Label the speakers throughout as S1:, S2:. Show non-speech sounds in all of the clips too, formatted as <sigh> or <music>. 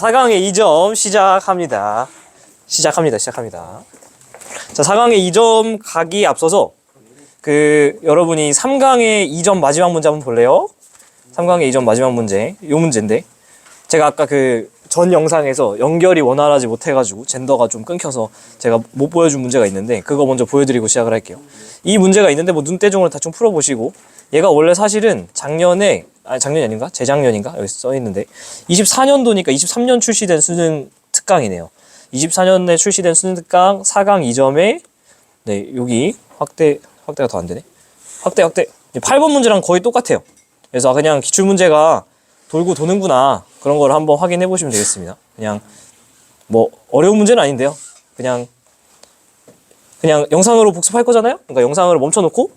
S1: 4강의 2점 시작합니다. 시작합니다. 시작합니다. 자, 4강의 2점 가기 앞서서 그 여러분이 3강의 2점 마지막 문제 한번 볼래요? 3강의 2점 마지막 문제. 요 문제인데 제가 아까 그 전 영상에서 연결이 원활하지 못해가지고 젠더가 좀 끊겨서 제가 못 보여준 문제가 있는데 그거 먼저 보여드리고 시작을 할게요. 이 문제가 있는데 뭐 눈대중으로 대충 풀어보시고 얘가 원래 사실은 작년에 아니 작년이 아닌가? 재작년인가? 여기 써 있는데 24년도니까 23년 출시된 수능 특강이네요. 24년에 출시된 수능 특강 4강 2점에 네 여기 확대 확대가 더 안 되네. 확대 확대 8번 문제랑 거의 똑같아요. 그래서 그냥 기출 문제가 돌고 도는구나 그런 걸 한번 확인해 보시면 되겠습니다. 그냥 뭐 어려운 문제는 아닌데요. 그냥 그냥 영상으로 복습할 거잖아요. 그러니까 영상으로 멈춰놓고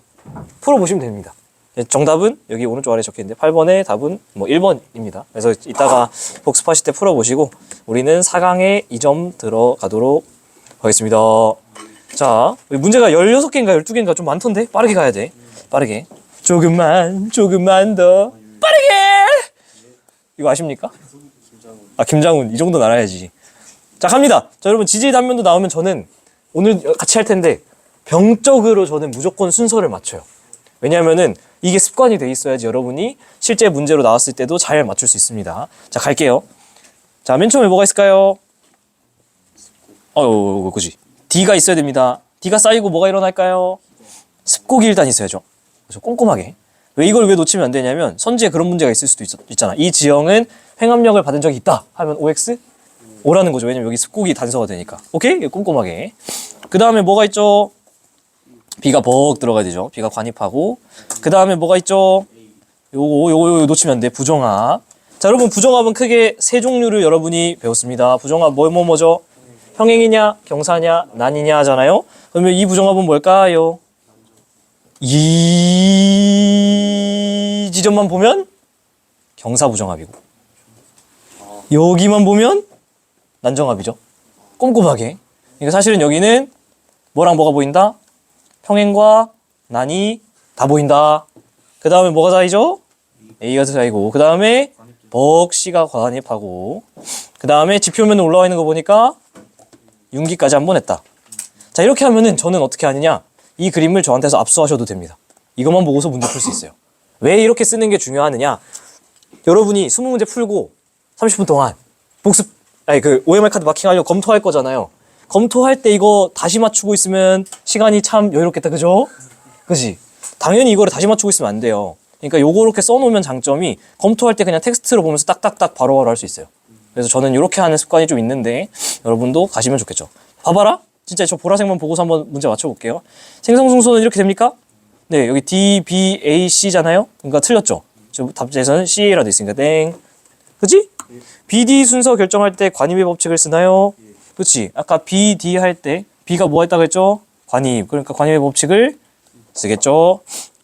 S1: 풀어 보시면 됩니다. 예, 정답은 여기 오른쪽 아래 적혀 있는데 8번의 답은 뭐 1번입니다. 그래서 이따가 복습하실 때 풀어 보시고 우리는 4강에 2점 들어가도록 하겠습니다. 자, 문제가 16개인가 12개인가 좀 많던데 빠르게 가야 돼. 빠르게. 조금만 조금만 더 빠르게. 이거 아십니까? 아 김장훈 이 정도는 알아야지. 자 갑니다. 자 여러분 지질 단면도 나오면 저는 오늘 같이 할 텐데 병적으로 저는 무조건 순서를 맞춰요. 왜냐하면은 이게 습관이 돼 있어야지 여러분이 실제 문제로 나왔을 때도 잘 맞출 수 있습니다. 자 갈게요. 자 맨 처음에 뭐가 있을까요? 어우 그지. D가 있어야 됩니다. D가 쌓이고 뭐가 일어날까요? 습곡이 일단 있어야죠. 그래서 꼼꼼하게. 왜 이걸 왜 놓치면 안 되냐면 선지에 그런 문제가 있을 수도 있, 잖아이 지형은 횡압력을 받은 적이 있다 하면 OX 오라는 거죠. 왜냐면 여기 습곡이 단서가 되니까. 오케이? 꼼꼼하게. 그 다음에 뭐가 있죠? B가 벅 들어가야 되죠. B가 관입하고. 그 다음에 뭐가 있죠? 요거, 요거, 요거 놓치면 안 돼. 부정합. 자, 여러분, 부정합은 크게 세 종류를 여러분이 배웠습니다. 부정합 뭐, 뭐, 뭐죠? 평행이냐, 경사냐, 난이냐 하잖아요. 그러면 이 부정합은 뭘까요? 이 지점만 보면 경사 부정합이고 여기만 보면 난정합이죠. 꼼꼼하게. 그러니까 사실은 여기는 뭐랑 뭐가 보인다? 평행과 난이 다 보인다. 그 다음에 뭐가 쌓이죠? A가 쌓이고 그 다음에 벅 C가 관입하고 그 다음에 지표면에 올라와 있는 거 보니까 윤기까지 한 번 했다. 자 이렇게 하면은 저는 어떻게 하느냐 이 그림을 저한테서 압수하셔도 됩니다. 이것만 보고서 문제 풀 수 있어요. 왜 이렇게 쓰는 게 중요하느냐? 여러분이 20문제 풀고 30분 동안 복습 아니 그 OMR 카드 마킹하려고 검토할 거잖아요. 검토할 때 이거 다시 맞추고 있으면 시간이 참 여유롭겠다. 그죠? 그지? 당연히 이거를 다시 맞추고 있으면 안 돼요. 그러니까 요거 이렇게 써놓으면 장점이 검토할 때 그냥 텍스트로 보면서 딱딱딱 바로바로 할 수 있어요. 그래서 저는 이렇게 하는 습관이 좀 있는데 여러분도 가시면 좋겠죠. 봐봐라. 진짜 저 보라색만 보고서 한번 문제 맞춰볼게요. 생성순서는 이렇게 됩니까? 네, 여기 D, B, A, C잖아요. 그러니까 틀렸죠. 저 답지에서는 CA라 돼 있으니까 땡. 그지? BD 순서 결정할 때 관입의 법칙을 쓰나요? 그렇지. 아까 BD 할 때 B가 뭐 했다고 했죠? 관입. 그러니까 관입의 법칙을 쓰겠죠.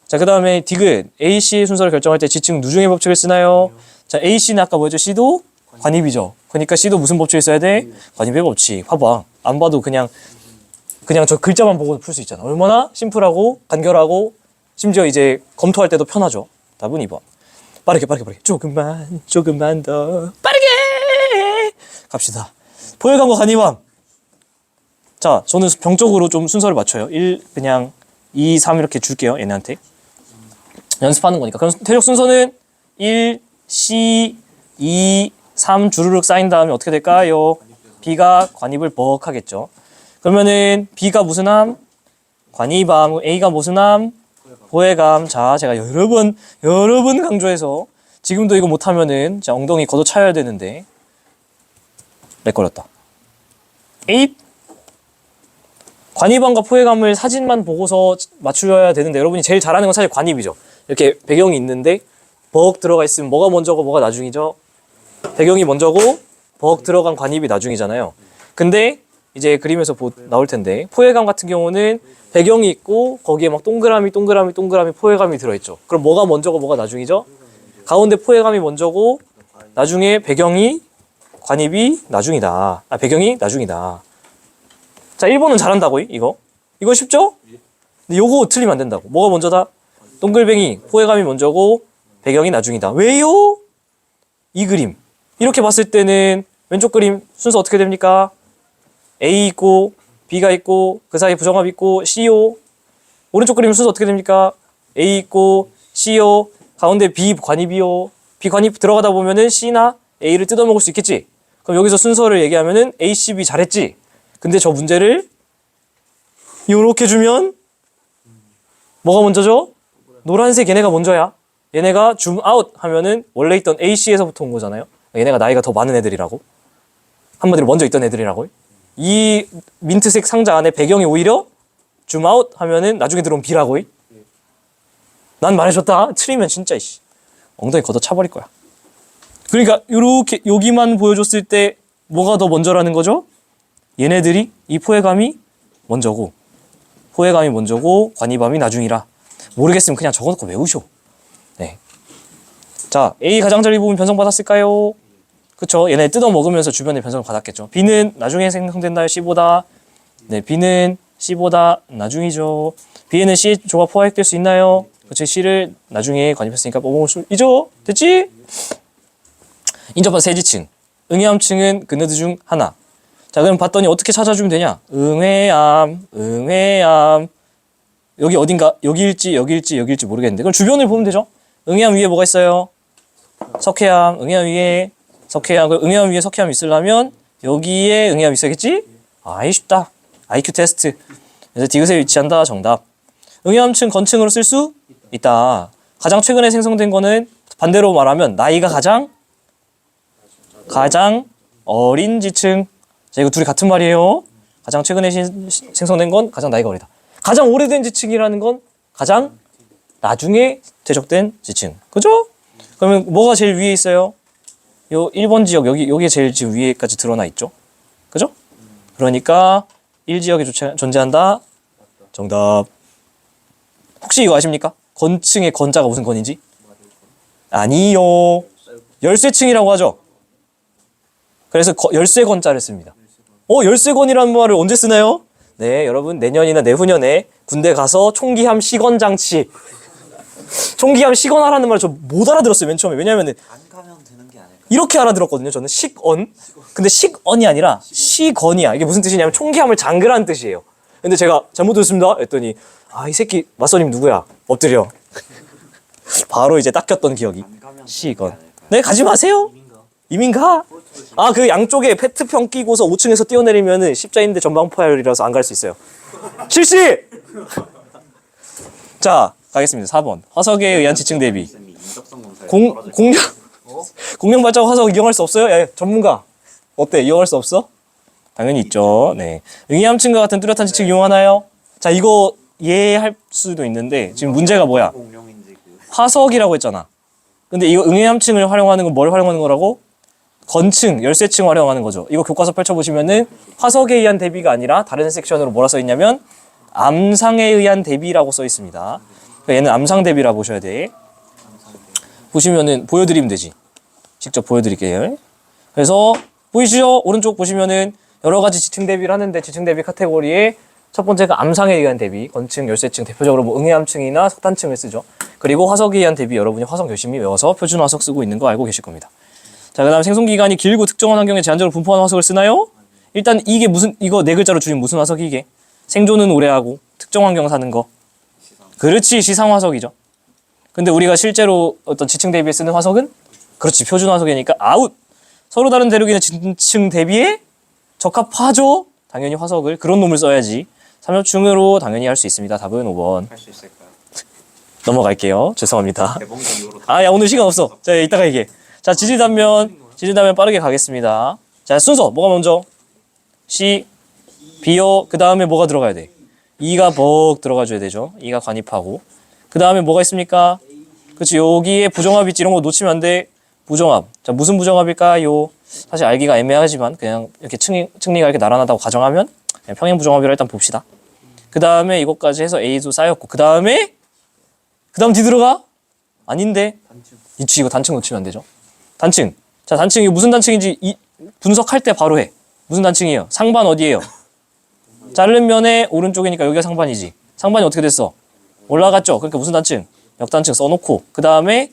S1: 자, 그 다음에 디귿. AC 순서를 결정할 때 지층 누중의 법칙을 쓰나요? 자, AC는 아까 뭐였죠? C도 관입이죠. 그러니까 C도 무슨 법칙을 써야 돼? 관입의 법칙. 봐봐. 안 봐도 그냥 그냥 저 글자만 보고 풀 수 있잖아. 얼마나 심플하고 간결하고 심지어 이제 검토할 때도 편하죠. 답은 2번. 빠르게 빠르게 빠르게. 조금만 조금만 더 빠르게 갑시다. 포획함과 간이함. 자, 저는 병적으로 좀 순서를 맞춰요. 1 그냥 2, 3 이렇게 줄게요. 얘네한테. 연습하는 거니까. 그럼 퇴적 순서는 1, C, 2, 3 주르륵 쌓인 다음에 어떻게 될까요? B가 관입을 벅 하겠죠. 그러면은 B가 무슨 함? 관입함. A가 무슨 함? 보혜감. 자, 제가 여러 번, 여러 번 강조해서 지금도 이거 못하면은 자, 엉덩이 걷어 차야 되는데 렉 걸렸다. 8 관입함과 포획함을 사진만 보고서 맞추셔야 되는데 여러분이 제일 잘하는 건 사실 관입이죠. 이렇게 배경이 있는데 벅 들어가 있으면 뭐가 먼저고 뭐가 나중이죠? 배경이 먼저고 벅 들어간 관입이 나중이잖아요. 근데 이제 그림에서 보, 나올 텐데 포획감 같은 경우는 배경이 있고 거기에 막 동그라미 동그라미 동그라미 포획감이 들어있죠. 그럼 뭐가 먼저고 뭐가 나중이죠? 가운데 포획감이 먼저고 나중에 배경이 관입이 나중이다. 아 배경이 나중이다. 자 1번은 잘한다고 이거 이거 쉽죠? 근데 요거 틀리면 안 된다고. 뭐가 먼저다? 동글뱅이 포획감이 먼저고 배경이 나중이다. 왜요? 이 그림 이렇게 봤을 때는 왼쪽 그림 순서 어떻게 됩니까? A 있고 B가 있고 그 사이에 부정합 있고 CO 오른쪽 그림 순서 어떻게 됩니까? A 있고 CO 가운데 B 관입이요. B 관입 들어가다 보면은 C나 A를 뜯어먹을 수 있겠지. 그럼 여기서 순서를 얘기하면은 A, C, B 잘했지. 근데 저 문제를 이렇게 주면 뭐가 먼저죠? 노란색 얘네가 먼저야. 얘네가 줌 아웃 하면은 원래 있던 A, C에서부터 온 거잖아요. 얘네가 나이가 더 많은 애들이라고. 한마디로 먼저 있던 애들이라고. 이 민트색 상자 안에 배경이 오히려 줌 아웃 하면은 나중에 들어온 B라고. 난 말해줬다. 틀리면 진짜 이씨. 엉덩이 걷어 차버릴 거야. 그러니까 요렇게 여기만 보여줬을 때 뭐가 더 먼저라는 거죠? 얘네들이 이 포획감이 먼저고 포획감이 먼저고 관이밤이 나중이라 모르겠으면 그냥 적어놓고 외우쇼. 네. 자 A 가장자리 부분 변성 받았을까요? 그쵸 얘네 뜯어 먹으면서 주변에 변성을 받았겠죠. B는 나중에 생성된다요 C보다 네 B는 C보다 나중이죠. B에는 C 조가 포획될 수 있나요? 그치 C를 나중에 관입했으니까 뽑아올 수 있죠. 됐지? 인접한 세 지층. 응해암층은 그네드 중 하나. 자, 그럼 봤더니 어떻게 찾아주면 되냐? 응해암, 응해암. 여기 어딘가, 여기일지, 여기일지, 여기일지 모르겠는데. 그럼 주변을 보면 되죠? 응해암 위에 뭐가 있어요? 석회암, 응해암 위에 석회암. 응해암 위에 석회암 있으려면 여기에 응해암 있어야겠지? 아이, 쉽다. IQ 테스트. 그래서 디귿에 위치한다. 정답. 응해암층 건층으로 쓸 수 있다. 가장 최근에 생성된 거는 반대로 말하면 나이가 가장 가장 어린 지층. 자, 이거 둘이 같은 말이에요. 가장 최근에 신- 시- 생성된 건 가장 나이가 어리다. 가장 오래된 지층이라는 건 가장 나중에 퇴적된 지층. 그죠? 그러면 뭐가 제일 위에 있어요? 요 1번 지역 여기 여기에 제일 지금 위에까지 드러나 있죠. 그죠? 그러니까 1지역에 조차- 존재한다. 정답. 혹시 이거 아십니까? 건층의 건자가 무슨 건인지? 아니요. 열쇠층이라고 하죠. 그래서 거- 열쇠건자를 씁니다. 어, 열쇠건이라는 말을 언제 쓰나요? 네, 여러분 내년이나 내후년에 군대 가서 총기함 시건 장치. 총기함 시건하라는 말을 저 못 알아들었어요, 맨 처음에. 왜냐면은 이렇게 알아들었거든요. 저는 식언. 근데 식언이 아니라 시건이야. 이게 무슨 뜻이냐면 총기함을 잠그라는 뜻이에요. 근데 제가 잘못 들었습니다. 했더니 아, 이 새끼 맞선님 누구야? 엎드려. 바로 이제 닦였던 기억이. 시건. 네, 가지 마세요. 이민 가? 아, 그 양쪽에 페트병 끼고서 5층에서 뛰어내리면은 십자인대 전방포열이라서 안 갈 수 있어요. 실시! 자, 가겠습니다. 4번. 화석에 의한 지층 대비. 공, 공룡, 공룡 발자국 화석 이용할 수 없어요? 예, 전문가. 어때? 이용할 수 없어? 당연히 있죠. 네. 응이암층과 같은 뚜렷한 지층 이용하나요? 자, 이거 이해할 수도 있는데, 지금 문제가 뭐야?
S2: 공룡인지 그
S1: 화석이라고 했잖아. 근데 이거 응해함층을 활용하는 건 뭘 활용하는 거라고? 건층, 열쇠층 활용하는 거죠. 이거 교과서 펼쳐보시면은 화석에 의한 대비가 아니라 다른 섹션으로 뭐라 써 있냐면 암상에 의한 대비라고 써 있습니다. 그러니까 얘는 암상 대비라 보셔야 돼. 보시면은 보여드리면 되지. 직접 보여드릴게요. 그래서 보이시죠? 오른쪽 보시면은 여러 가지 지층 대비를 하는데 지층 대비 카테고리에 첫 번째가 암상에 의한 대비, 건층, 열쇠층, 대표적으로 뭐 응해암층이나 석탄층을 쓰죠. 그리고 화석에 의한 대비 여러분이 화석 열심히 외워서 표준 화석 쓰고 있는 거 알고 계실 겁니다. 자, 그 다음 생성 기간이 길고 특정한 환경에 제한적으로 분포한 화석을 쓰나요? 일단 이게 무슨 이거 네 글자로 줄이면 무슨 화석이 이게? 생존은 오래 하고 특정 환경 사는 거. 그렇지 시상 화석이죠. 근데 우리가 실제로 어떤 지층 대비에 쓰는 화석은 그렇지 표준 화석이니까 아웃. 서로 다른 대륙이나 지층 대비에 적합하죠. 당연히 화석을 그런 놈을 써야지. 삼엽충으로 당연히 할 수 있습니다. 답은 5번.
S2: 할 수 있을까요?
S1: 넘어갈게요. 죄송합니다.
S2: 이후로
S1: 아, 야, 오늘 시간 없어. 자, 이따가 얘기해. 자, 지질단면, 지질단면 빠르게 가겠습니다. 자, 순서, 뭐가 먼저? C, B요. 그 다음에 뭐가 들어가야 돼? E가 벅 들어가 줘야 되죠. E가 관입하고. 그 다음에 뭐가 있습니까? 그치, 여기에 부정합 있지. 이런 거 놓치면 안 돼. 부정합. 자, 무슨 부정합일까요? 사실 알기가 애매하지만, 그냥 이렇게 층리, 층리가 이렇게 나란하다고 가정하면, 그냥 평행 부정합이라 일단 봅시다. 그 다음에 이것까지 해서 A도 쌓였고, 그 다음에, 그 다음 D 들어가? 아닌데? 이치 이거 단층 놓치면 안 되죠. 단층. 자, 단층이 무슨 단층인지 이, 분석할 때 바로 해. 무슨 단층이에요? 상반 어디예요? <laughs> 자른 면의 오른쪽이니까 여기가 상반이지. 상반이 어떻게 됐어? 올라갔죠. 그러니까 무슨 단층? 역단층 써놓고 그 다음에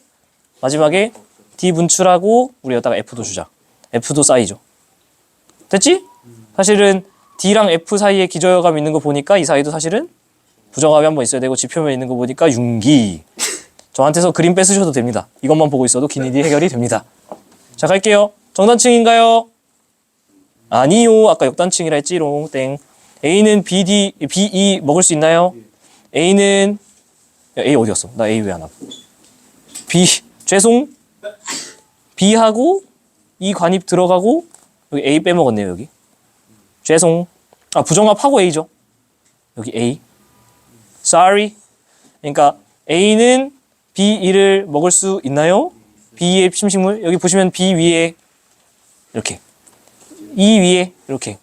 S1: 마지막에 D 분출하고 우리 여기다가 F도 주자. F도 쌓이죠. 됐지? 사실은 D랑 F 사이에 기저여감 있는 거 보니까 이 사이도 사실은 부정합이 한번 있어야 되고 지표면 있는 거 보니까 융기. 저한테서 그림 뺏으셔도 됩니다. 이것만 보고 있어도 기니디 해결이 됩니다. 자 갈게요. 정단층인가요? 아니요. 아까 역단층이라 했지롱. 땡. A는 BD, BE 먹을 수 있나요? A는 야, A 어디 갔어? 나 A 왜 안 하고? B 죄송. B하고 이 관입 들어가고 여기 A 빼먹었네요 여기. 죄송. 아 부정합하고 A죠. 여기 A. Sorry. 그러니까 A는 B2를 먹을 수 있나요? B의 심식물 여기 보시면 B 위에 이렇게 E 위에 이렇게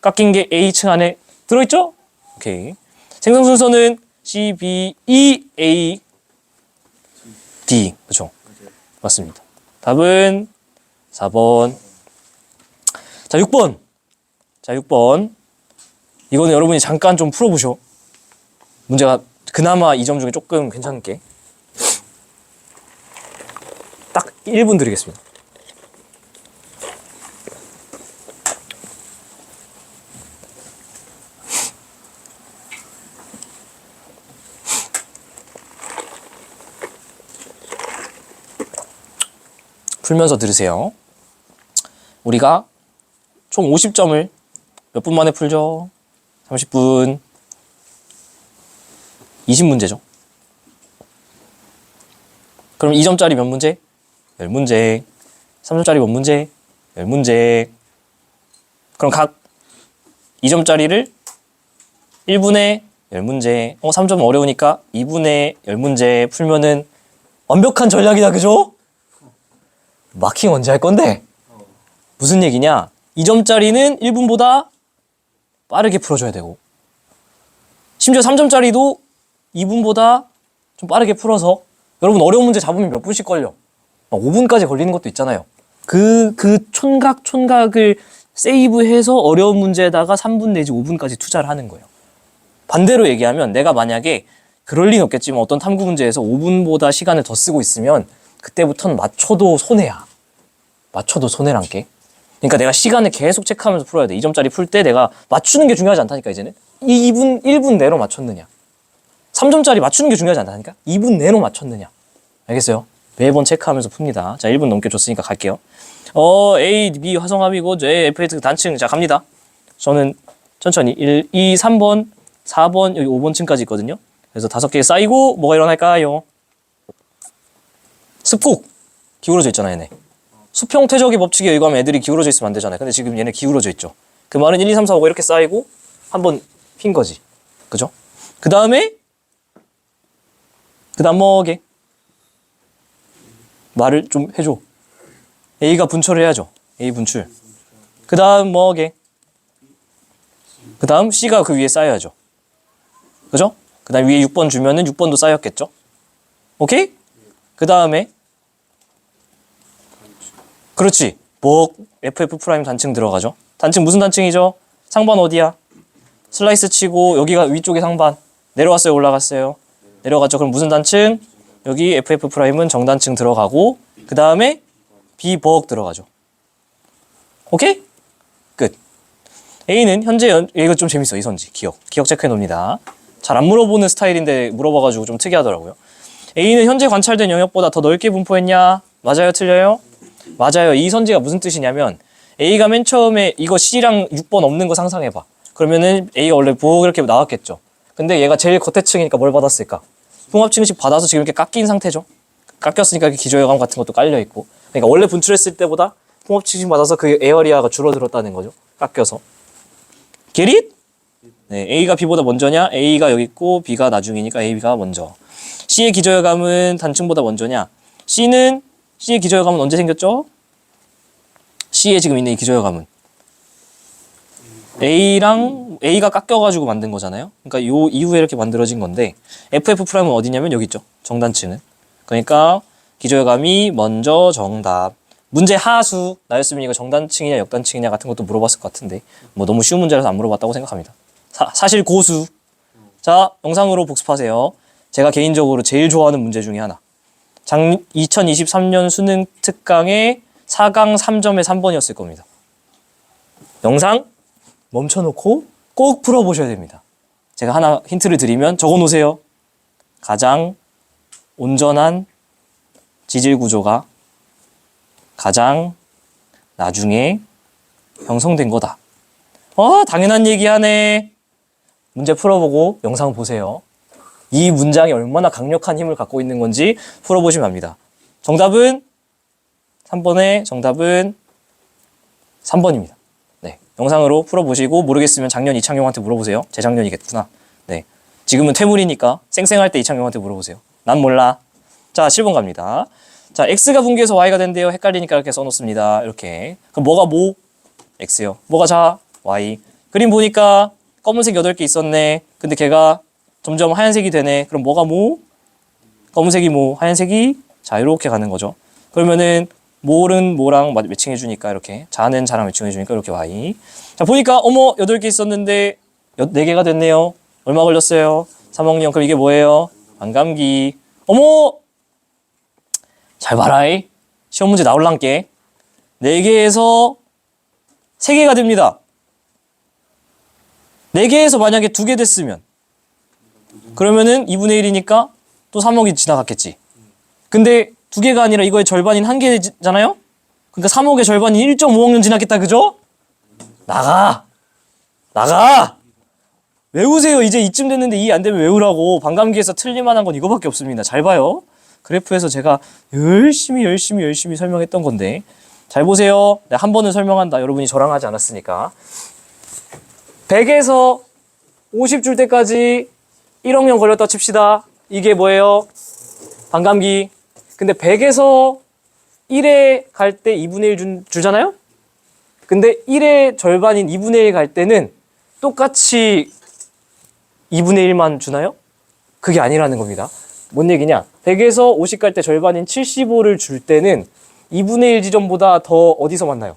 S1: 깎인 게 A층 안에 들어있죠? 오케이. 생성 순서는 C, B, E, A, D. 그렇죠? 맞습니다. 답은 4번. 자, 6번. 자, 6번. 이거는 여러분이 잠깐 좀 풀어보셔. 문제가 그나마 이 점 중에 조금 괜찮게. 딱 1분 드리겠습니다. 풀면서 들으세요. 우리가 총 50점을 몇 분 만에 풀죠? 30분. 20문제죠. 그럼 2점짜리 몇 문제? 10문제. 3점짜리 몇 문제? 10문제. 그럼 각 2점짜리를 1분에 10문제. 어, 3점 어려우니까 2분에 10문제 풀면은 완벽한 전략이다, 그죠? 마킹 언제 할 건데? 무슨 얘기냐? 2점짜리는 1분보다 빠르게 풀어줘야 되고, 심지어 3점짜리도 2분보다 좀 빠르게 풀어서, 여러분 어려운 문제 잡으면 몇 분씩 걸려? 막 5분까지 걸리는 것도 있잖아요. 그, 그 촌각, 촌각을 세이브해서 어려운 문제에다가 3분 내지 5분까지 투자를 하는 거예요. 반대로 얘기하면 내가 만약에 그럴 리는 없겠지만 어떤 탐구 문제에서 5분보다 시간을 더 쓰고 있으면 그때부터는 맞춰도 손해야. 맞춰도 손해란 게. 그러니까 내가 시간을 계속 체크하면서 풀어야 돼. 2점짜리 풀 때 내가 맞추는 게 중요하지 않다니까 이제는. 2분 1분 내로 맞췄느냐. 3점짜리 맞추는 게 중요하지 않다니까. 2분 내로 맞췄느냐. 알겠어요? 매번 체크하면서 풉니다. 자, 1분 넘게 줬으니까 갈게요. 어, A, B 화성합이고 A, F, X 단층. 자, 갑니다. 저는 천천히 1, 2, 3번, 4번, 여기 5번 층까지 있거든요. 그래서 다섯 개 쌓이고 뭐가 일어날까요? 습곡 기울어져 있잖아 얘네. 수평 퇴적의 법칙에 의거하면 애들이 기울어져 있으면 안 되잖아요 근데 지금 얘네 기울어져 있죠. 그 말은 1, 2, 3, 4, 5가 이렇게 쌓이고 한 번 핀 거지. 그죠? 그 다음에 그 다음 뭐게 말을 좀 해줘. A가 분출을 해야죠. A 분출. 그 다음 뭐게 그 다음 C가 그 위에 쌓여야죠. 그죠? 그 다음 위에 6번 주면은 6번도 쌓였겠죠? 오케이? 그 다음에 그렇지. 뭐 FF 프라임 단층 들어가죠. 단층 무슨 단층이죠? 상반 어디야? 슬라이스 치고 여기가 위쪽에 상반. 내려왔어요? 올라갔어요? 내려갔죠. 그럼 무슨 단층? 여기 FF 프라임은 정단층 들어가고 그 다음에 비버억 들어가죠. 오케이? 끝. A는 현재 연, 이거 좀 재밌어. 이 선지. 기억. 기억 체크해 놓습니다. 잘 안 물어보는 스타일인데 물어봐가지고 좀 특이하더라고요 A는 현재 관찰된 영역보다 더 넓게 분포했냐? 맞아요, 틀려요? 맞아요. 이 선지가 무슨 뜻이냐면 A가 맨 처음에 이거 C랑 6번 없는 거 상상해봐. 그러면은 A가 원래 보호 이렇게 나왔겠죠. 근데 얘가 제일 겉에층이니까 뭘 받았을까? 통합층식 받아서 지금 이렇게 깎인 상태죠. 깎였으니까 이렇게 기저여감 같은 것도 깔려 있고. 그러니까 원래 분출했을 때보다 통합층식 받아서 그 에어리아가 줄어들었다는 거죠. 깎여서. 게릿? 네, A가 B보다 먼저냐? A가 여기 있고 B가 나중이니까 A가 먼저. C의 기저여감은 단층보다 먼저냐? C는 C의 기저여감은 언제 생겼죠? C에 지금 있는 이 기저여감은 A랑 A가 깎여가지고 만든 거잖아요. 그러니까 요 이후에 이렇게 만들어진 건데 FF 프라임은 어디냐면 여기 있죠. 정단층은. 그러니까 기저여감이 먼저 정답. 문제 하수 나였으면 이거 정단층이냐 역단층이냐 같은 것도 물어봤을 것 같은데 뭐 너무 쉬운 문제라서 안 물어봤다고 생각합니다. 사, 사실 고수. 자 영상으로 복습하세요. 제가 개인적으로 제일 좋아하는 문제 중에 하나. 작 2023년 수능 특강의 4강 3점의 3번이었을 겁니다. 영상 멈춰놓고 꼭 풀어보셔야 됩니다. 제가 하나 힌트를 드리면 적어 놓으세요. 가장 온전한 지질 구조가 가장 나중에 형성된 거다. 어, 당연한 얘기 하네. 문제 풀어보고 영상 보세요. 이 문장이 얼마나 강력한 힘을 갖고 있는 건지 풀어보시면 압니다. 정답은 3번의 정답은 3번입니다. 네. 영상으로 풀어보시고 모르겠으면 작년 이창용한테 물어보세요. 재작년이겠구나. 네. 지금은 퇴물이니까 쌩쌩할 때 이창용한테 물어보세요. 난 몰라. 자, 7번 갑니다. 자, x가 분기해서 y가 된대요. 헷갈리니까 이렇게 써놓습니다. 이렇게. 그럼 뭐가 뭐? x요. 뭐가 자? y. 그림 보니까 검은색 8개 있었네. 근데 걔가 점점 하얀색이 되네. 그럼 뭐가 뭐? 검은색이 뭐? 하얀색이? 자, 이렇게 가는 거죠. 그러면은 모는 마- 매칭해 주니까 이렇게 자는 자랑 매칭해 주니까 이렇게 y. 자, 보니까 어머 8개 있었는데 4개가 됐네요. 얼마 걸렸어요? 3학년. 그럼 이게 뭐예요? 반감기. 어머! 잘 봐라이. 시험 문제 나올란게. 4개에서 3개가 됩니다. 4개에서 만약에 2개 됐으면 그러면은 2분의 1이니까 또 3억이 지나갔겠지. 근데 두 개가 아니라 이거의 절반인 한 개잖아요? 그러니까 3억의 절반인 1.5억 년 지났겠다, 그죠? 나가! 나가! 외우세요. 이제 이쯤 됐는데 이해 안 되면 외우라고. 반감기에서 틀릴만한 건 이거밖에 없습니다. 잘 봐요. 그래프에서 제가 열심히 열심히 열심히 설명했던 건데 잘 보세요. 네, 한 번은 설명한다. 여러분이 저랑 하지 않았으니까. 100에서 50 줄 때까지 1억 년 걸렸다 칩시다. 이게 뭐예요? 반감기. 근데 100에서 1에 갈 때 2분의 1 준, 주잖아요? 근데 1의 절반인 2분의 1 갈 때는 똑같이 2분의 1만 주나요? 그게 아니라는 겁니다. 뭔 얘기냐? 100에서 50 갈 때 절반인 75를 줄 때는 2분의 1 지점보다 더 어디서 만나요?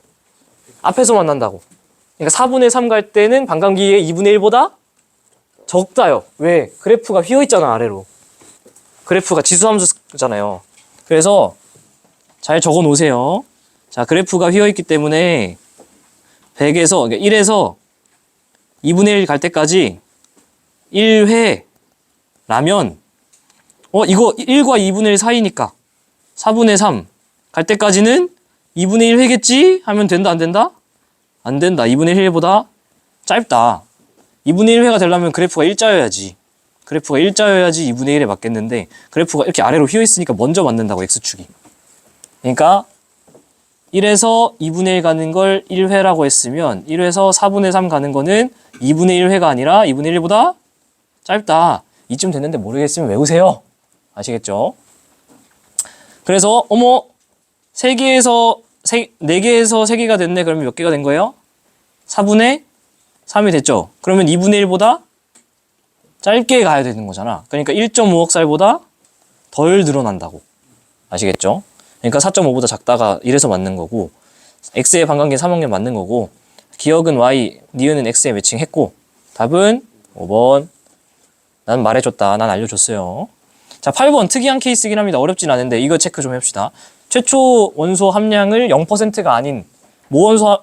S1: 앞에서 만난다고. 그러니까 4분의 3 갈 때는 반감기의 2분의 1보다 적다요. 왜? 그래프가 휘어 있잖아, 아래로. 그래프가 지수함수잖아요. 그래서 잘 적어 놓으세요. 자, 그래프가 휘어 있기 때문에 100에서 그러니까 1에서 2분의 1 갈 때까지 1회라면 어, 이거 1과 2분의 1 사이니까 4분의 3 갈 때까지는 2분의 1 회겠지? 하면 된다 안 된다? 안 된다. 2분의 1보다 짧다. 2분의 1회가 되려면 그래프가 일자여야지. 그래프가 일자여야지 2분의 1에 맞겠는데 그래프가 이렇게 아래로 휘어 있으니까 먼저 맞는다고 x축이. 그러니까 1에서 2분의 1 가는 걸 1회라고 했으면 1에서 4분의 3 가는 거는 2분의 1회가 아니라 2분의 1보다 짧다. 이쯤 됐는데 모르겠으면 외우세요. 아시겠죠? 그래서 어머 3개에서 3, 4개에서 3개가 됐네. 그러면 몇 개가 된 거예요? 4분의 3이 됐죠. 그러면 2분의 1보다 짧게 가야 되는 거잖아. 그러니까 1.5억 살보다 덜 늘어난다고. 아시겠죠? 그러니까 4.5보다 작다가 1에서 맞는 거고 x의 반감기 3억 년 맞는 거고 기억은 y, 니은은 x에 매칭했고 답은 5번. 난 말해줬다. 난 알려줬어요. 자, 8번 특이한 케이스긴 합니다. 어렵진 않은데 이거 체크 좀 해봅시다. 최초 원소 함량을 0%가 아닌 모원소 함-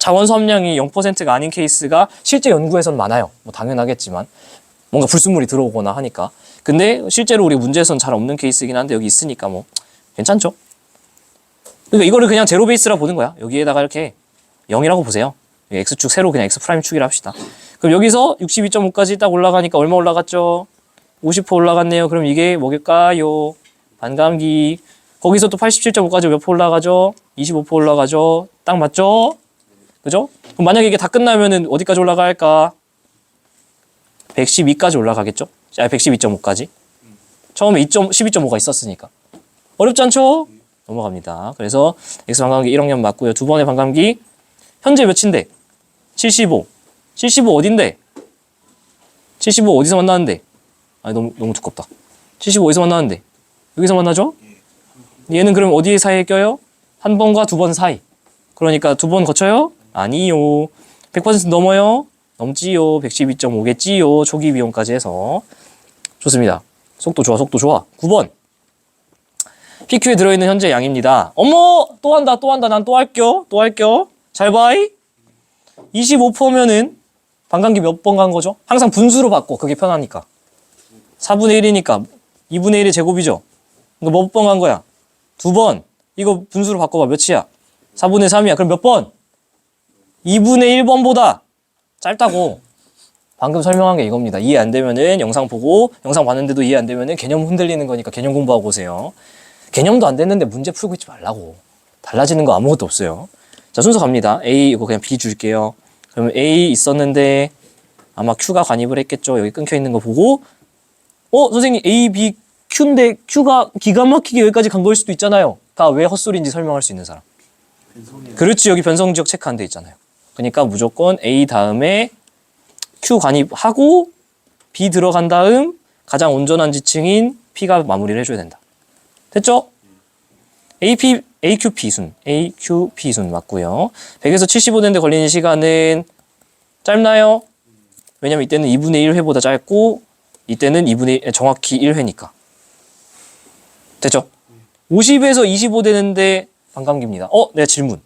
S1: 자원소 함량이 0%가 아닌 케이스가 실제 연구에선 많아요. 뭐 당연하겠지만 뭔가 불순물이 들어오거나 하니까. 근데 실제로 우리 문제에선 잘 없는 케이스이긴 한데 여기 있으니까 뭐 괜찮죠? 그러니까 이거를 그냥 제로 베이스라 보는 거야. 여기에다가 이렇게 0이라고 보세요. x축 세로 그냥 x 프라임 축이라 합시다. 그럼 여기서 62.5까지 딱 올라가니까 얼마 올라갔죠? 50% 올라갔네요. 그럼 이게 뭐길까요? 반감기. 거기서 또 87.5까지 몇 올라가죠? 25% 올라가죠? 딱 맞죠? 그죠? 그럼 만약에 이게 다 끝나면은 어디까지 올라갈까? 112까지 올라가겠죠? 아, 112.5까지. 처음에 2 12.5가 있었으니까. 어렵지 않죠? 넘어갑니다. 그래서 X 반감기 1억 년 맞고요. 두 번의 반감기 현재 몇인데? 75. 75 어딘데? 75 어디서 만나는데? 아니 너무 너무 두껍다. 75 어디서 만나는데? 여기서 만나죠? 얘는 그럼 어디 사이에 껴요? 한 번과 두 번 사이. 그러니까 두 번 거쳐요? 아니요. 100% 넘어요? 넘지요. 112.5겠지요. 초기 비용까지 해서. 좋습니다. 속도 좋아, 속도 좋아. 9번. PQ에 들어있는 현재 양입니다. 어머! 또 한다, 또 한다. 난 또 할게요. 또 할게요. 잘 봐이. 25%면은 반감기 몇 번 간 거죠? 항상 분수로 바꿔. 그게 편하니까. 4분의 1이니까 2분의 1의 제곱이죠. 이거 몇 번 간 거야? 두 번. 이거 분수로 바꿔봐. 몇이야? 4분의 3이야. 그럼 몇 번? 2분의 1번보다 짧다고. 방금 설명한 게 이겁니다. 이해 안 되면은 영상 보고 영상 봤는데도 이해 안 되면은 개념 흔들리는 거니까 개념 공부하고 오세요. 개념도 안 됐는데 문제 풀고 있지 말라고. 달라지는 거 아무것도 없어요. 자, 순서 갑니다. A 이거 그냥 B 줄게요. 그러면 A 있었는데 아마 Q가 관입을 했겠죠. 여기 끊겨 있는 거 보고 어, 선생님 A, B, Q인데 Q가 기가 막히게 여기까지 간 거일 수도 있잖아요. 가왜 헛소리인지 설명할 수 있는 사람. 그렇지 여기 변성 지역 체크한 데 있잖아요. 그러니까 무조건 A 다음에 Q 관입하고 B 들어간 다음 가장 온전한 지층인 P가 마무리를 해줘야 된다. 됐죠? AP, AQP 순, AQP 순 맞고요. 100에서 75대인데 걸리는 시간은 짧나요? 왜냐면 이때는 2분의 1회보다 짧고 이때는 2분의 1, 정확히 1회니까. 됐죠? 50에서 25 되는데 반감기입니다. 어, 네, 질문.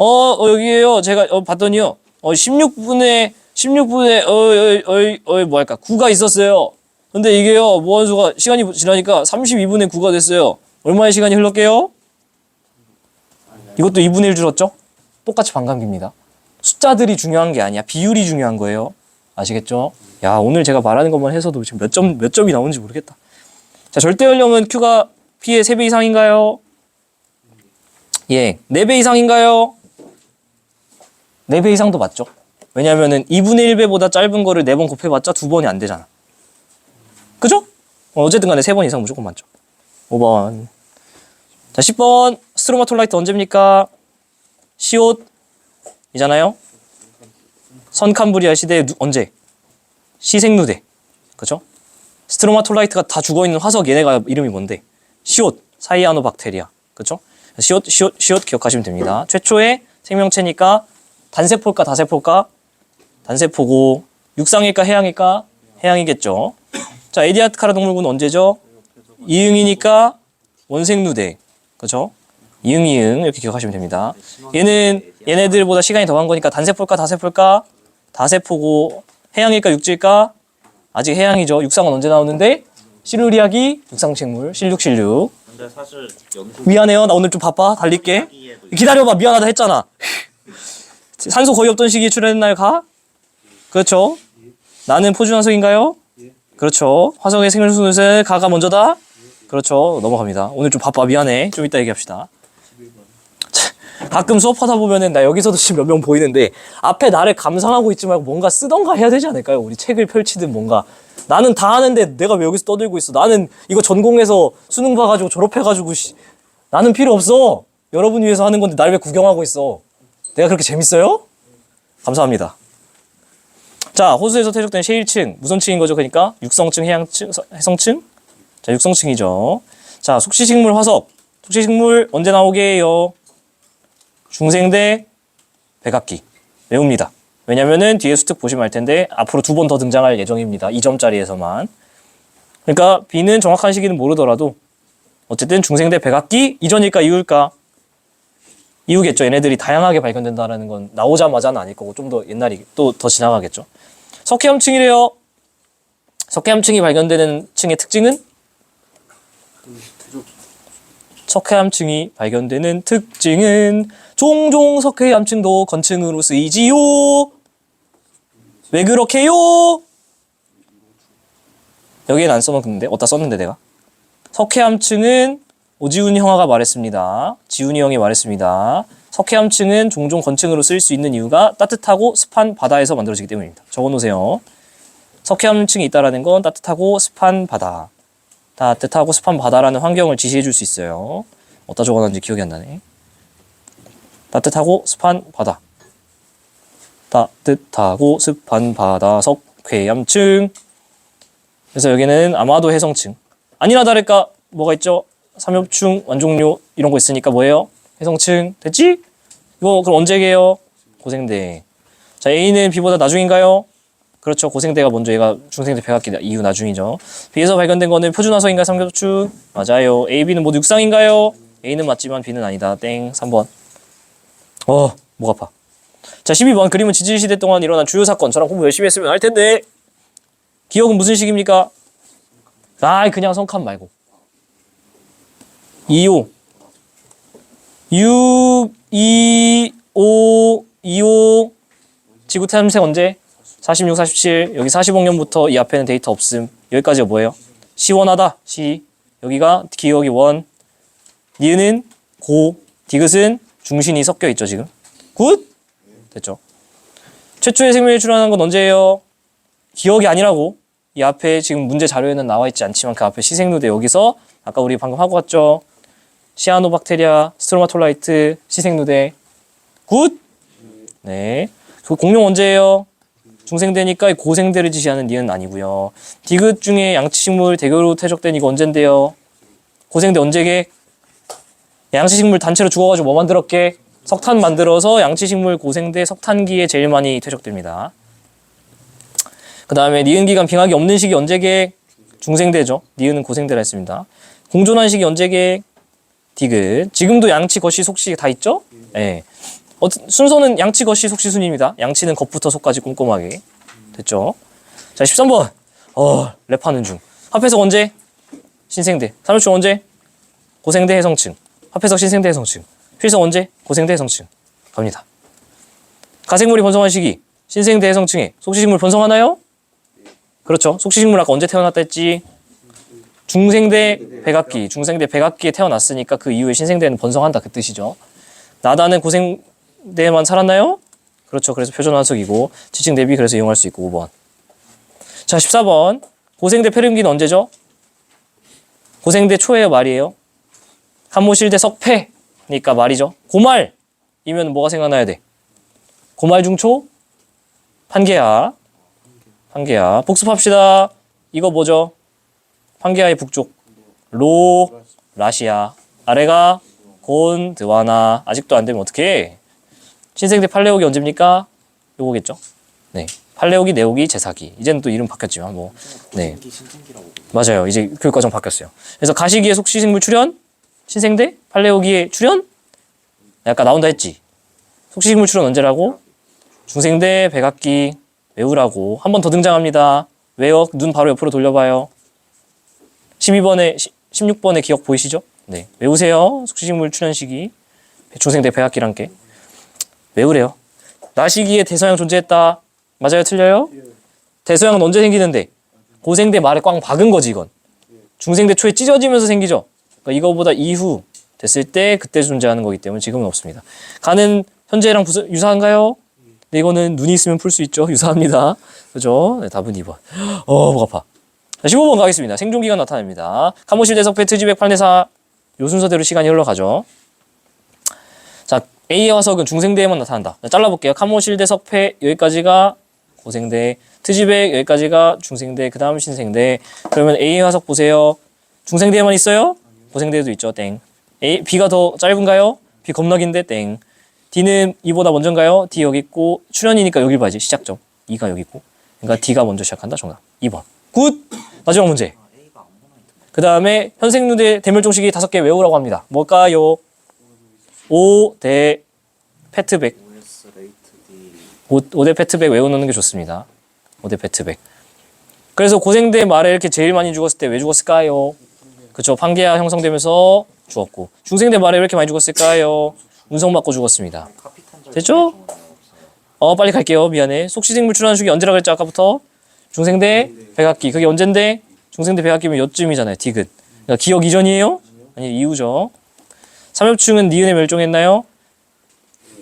S1: 어, 어 여기에요. 제가 어, 봤더니요. 어, 16분에 16분에 어, 어, 어, 어, 뭐 할까? 9가 있었어요. 근데 이게요. 무한수가 시간이 지나니까 32분의 9가 됐어요. 얼마의 시간이 흘렀게요? 이것도 2분의 1 줄었죠? 똑같이 반감기입니다. 숫자들이 중요한 게 아니야. 비율이 중요한 거예요. 아시겠죠? 야, 오늘 제가 말하는 것만 해서도 지금 몇 점, 몇 점이 나오는지 모르겠다. 자, 절대 연령은 Q가 P의 3배 이상인가요? 예. 4배 이상인가요? 4배 이상도 맞죠? 왜냐면은 2분의 1배보다 짧은 거를 4번 곱해봤자 2번이 안 되잖아. 그죠? 어, 어쨌든 간에 3번 이상 무조건 맞죠. 5번. 자, 10번. 스트로마톨라이트 언제입니까? 시옷 이잖아요. 선캄브리아 시대 누, 언제? 시생누대. 그죠? 스트로마톨라이트가 다 죽어 있는 화석 얘네가 이름이 뭔데? 시옷, 사이아노박테리아. 그죠? 시옷, 시옷, 시옷 기억하시면 됩니다. 최초의 생명체니까 단세포일까 다세포일까? 단세포고 육상일까 해양일까? 해양이겠죠. 자, 에디아트카라 동물군 언제죠? 이응이니까 원생누대. 그죠? 이응 이응 이렇게 기억하시면 됩니다. 얘는 얘네들보다 시간이 더 간 거니까 단세포일까 다세포일까? 다세포고 해양일까 육지일까? 아직 해양이죠. 육상은 언제 나오는데? 시루리아기 육상식물 실육실육.
S2: 근데 사실
S1: 미안해요. 나 오늘 좀 바빠. 달릴게. 기다려봐. 미안하다 했잖아. 산소 거의 없던 시기에 출연했나요, 가? 그렇죠. 나는 포준 화석인가요? 그렇죠. 화석의 생물순을 가가 먼저다? 그렇죠. 넘어갑니다. 오늘 좀 바빠. 미안해. 좀 이따 얘기합시다. 차, 가끔 수업하다 보면은 나 여기서도 지금 몇 명 보이는데 앞에 나를 감상하고 있지 말고 뭔가 쓰던가 해야 되지 않을까요? 우리 책을 펼치든 뭔가. 나는 다 하는데 내가 왜 여기서 떠들고 있어? 나는 이거 전공해서 수능 봐가지고 졸업해가지고 씨, 나는 필요 없어. 여러분 위해서 하는 건데 날 왜 구경하고 있어? 내가 그렇게 재밌어요? 감사합니다. 자, 호수에서 퇴적된 셰일층 무슨 층인 거죠? 그러니까 육성층, 해양층, 서- 해성층. 자, 육성층이죠. 자, 속시식물 화석. 속시식물 언제 나오게 해요? 중생대 백악기. 외웁니다. 왜냐면은 뒤에 수특 보시면 알 텐데 앞으로 두 번 더 등장할 예정입니다. 2점짜리에서만. 그러니까 B는 정확한 시기는 모르더라도 어쨌든 중생대 백악기 이전일까 이후일까 이후겠죠. 얘네들이 다양하게 발견된다라는 건 나오자마자는 아닐 거고 좀 더 옛날이 또 더 지나가겠죠. 석회암층이래요. 석회암층이 발견되는 층의 특징은 석회암층이 발견되는 특징은 종종 석회암층도 건층으로 쓰이지요. 왜 그렇게요? 여기엔 안 써놓는데 어디다 썼는데 내가 석회암층은 오지훈 형아가 말했습니다. 지훈이 형이 말했습니다. 석회암층은 종종 건층으로 쓰일 수 있는 이유가 따뜻하고 습한 바다에서 만들어지기 때문입니다. 적어놓으세요. 석회암층이 있다라는 건 따뜻하고 습한 바다. 따뜻하고 습한 바다라는 환경을 지시해 줄 수 있어요. 어디다 적어놨는지 기억이 안 나네. 따뜻하고 습한 바다. 따뜻하고 습한 바다 석회암층. 그래서 여기는 아마도 해성층. 아니나 다를까 뭐가 있죠? 삼엽충, 완종료 이런 거 있으니까 뭐예요? 해성층 됐지? 이거 그럼 언제게요? 고생대. 자 A는 B보다 나중인가요? 그렇죠. 고생대가 먼저 얘가 중생대 백악기 이후 나중이죠. B에서 발견된 거는 표준화석인가요? 삼겹추 맞아요. A, B는 모두 육상인가요? A는 맞지만 B는 아니다. 땡. 3번. 어, 목 아파. 자, 12번 그림은 지질 시대 동안 일어난 주요 사건. 저랑 공부 열심히 했으면 알 텐데. 기억은 무슨 식입니까? 아, 그냥 성칸 말고. 25 6 2 5 25 지구 탐색 언제? 46, 47 여기 45년부터 이 앞에는 데이터 없음. 여기까지가 뭐예요? 시원하다. 시. 여기가 기억이 원. 니은은 고. 디귿은 중신이 섞여 있죠 지금. 굿! 됐죠. 최초의 생명이 출현한 건 언제예요? 기억이 아니라고. 이 앞에 지금 문제 자료에는 나와 있지 않지만 그 앞에 시생누대 여기서 아까 우리 방금 하고 왔죠 시아노박테리아 스트로마톨라이트 시생누대 굿 네. 그 공룡 언제예요? 중생대니까 고생대를 지시하는 니은 아니고요. 디귿 중에 양치식물 대교로 퇴적된 이거 언젠데요? 고생대 언제게? 양치식물 단체로 죽어가지고 뭐 만들었게? 석탄 만들어서 양치식물 고생대 석탄기에 제일 많이 퇴적됩니다. 그 다음에 니은 기간 빙하기 없는 시기 언제게? 중생대죠. 니은은 고생대라 했습니다. 공존한 시기 언제게? 디귿. 지금도 양치, 거시, 속시 다 있죠? 네. 어, 순서는 양치, 거시, 속시 순입니다. 양치는 겉부터 속까지 꼼꼼하게. 됐죠? 자, 13번. 어, 랩하는 중. 합해석 언제? 신생대. 삼일충 언제? 고생대 해성층. 합해석 신생대 해성층. 필석 언제? 고생대 해성층. 갑니다. 가생물이 번성한 시기. 신생대 해성층에 속시식물 번성하나요? 그렇죠. 속시식물 아까 언제 태어났다 했지? 중생대 백악기. 중생대 백악기에 태어났으니까 그 이후에 신생대는 번성한다 그 뜻이죠. 나다는 고생대만 살았나요? 그렇죠. 그래서 표준 완석이고 지칭 대비 그래서 이용할 수 있고 5번. 자, 14번. 고생대 폐렴기는 언제죠? 고생대 초예요, 말이에요? 한모실대 석패니까 말이죠. 고말이면 뭐가 생각나야 돼? 고말 중초? 판게야. 판게야. 복습합시다. 이거 뭐죠? 판게아의 북쪽. 로, 라시아. 아래가 곤, 드와나. 아직도 안 되면 어떡해? 신생대 팔레오기 언제입니까? 요거겠죠? 네. 팔레오기, 네오기, 제사기. 이제는 또 이름 바뀌었지만 뭐. 네. 맞아요. 이제 교육 과정 바뀌었어요. 그래서 가시기의 속시식물 출현, 신생대, 팔레오기의 출현, 아까 나온다 했지. 속시식물 출현 언제라고? 중생대, 백악기 외우라고 한 번 더 등장합니다. 외워 눈 바로 옆으로 돌려봐요. 12번에 16번에 기억 보이시죠? 네, 외우세요. 속시식물 출현 시기 중생대, 백악기란 게 외우래요. 나시기에 대서양 존재했다. 맞아요, 틀려요? 대서양은 언제 생기는데? 고생대 말에 꽝 박은 거지 이건. 중생대 초에 찢어지면서 생기죠. 그러니까 이거보다 이후 됐을 때 그때 존재하는 거기 때문에 지금은 없습니다. 가는 현재랑 부서, 유사한가요? 네, 이거는 눈이 있으면 풀 수 있죠. 유사합니다. 그죠? 네, 답은 2번. <gasps> 어, 목 아파. 자, 15번 가겠습니다. 생존기간 나타냅니다. 카모실 대석패 트지백 팔내사 요 순서대로 시간이 흘러가죠. 자, A의 화석은 중생대에만 나타난다. 자, 잘라볼게요. 카모실 대석패 여기까지가 고생대, 트지백 여기까지가 중생대, 그 다음 신생대. 그러면 A의 화석 보세요. 중생대에만 있어요? 고생대에도 있죠. 땡. A, B가 더 짧은가요? B 겁나 긴데 땡. D는 E보다 먼저인가요? D 여기 있고 출현이니까 여길 봐야지. 시작점. E가 여기 있고. 그러니까 D가 먼저 시작한다. 정답. 2번. 굿! 마지막 문제. 그 다음에 현생누대 대멸종식이 다섯 개 외우라고 합니다. 뭘까요? 오대 페트백.
S2: OS 레이트 D
S1: 오, 대 페트백 외우는 게 좋습니다. 오대 페트백. 그래서 고생대 말에 이렇게 제일 많이 죽었을 때 왜 죽었을까요? 그쵸. 판게아 형성되면서 죽었고. 중생대 말에 왜 이렇게 많이 죽었을까요? 운석 맞고 죽었습니다. 됐죠? 어, 빨리 갈게요. 미안해. 속시생물 출현 시기 언제라고 했죠? 아까부터? 중생대 백악기. 그게 언젠데? 중생대 백악기면 요쯤이잖아요. 디귿. 그러니까 기억 이전이에요? 아니, 이후죠. 삼엽충은 니은에 멸종했나요?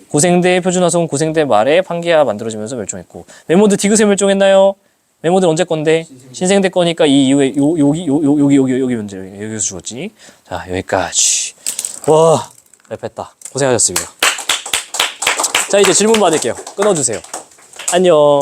S1: 고생대 표준화성 고생대 말에 판게아 만들어지면서 멸종했고 메모드 디귿에 멸종했나요? 메모드 언제 건데? 신생대 거니까 이 이후에 요, 여기 요, 요, 여기 여기 여기 문제 여기서 죽었지. 자 여기까지. 와 랩했다. 고생하셨습니다. 자 이제 질문 받을게요. 끊어주세요. 안녕.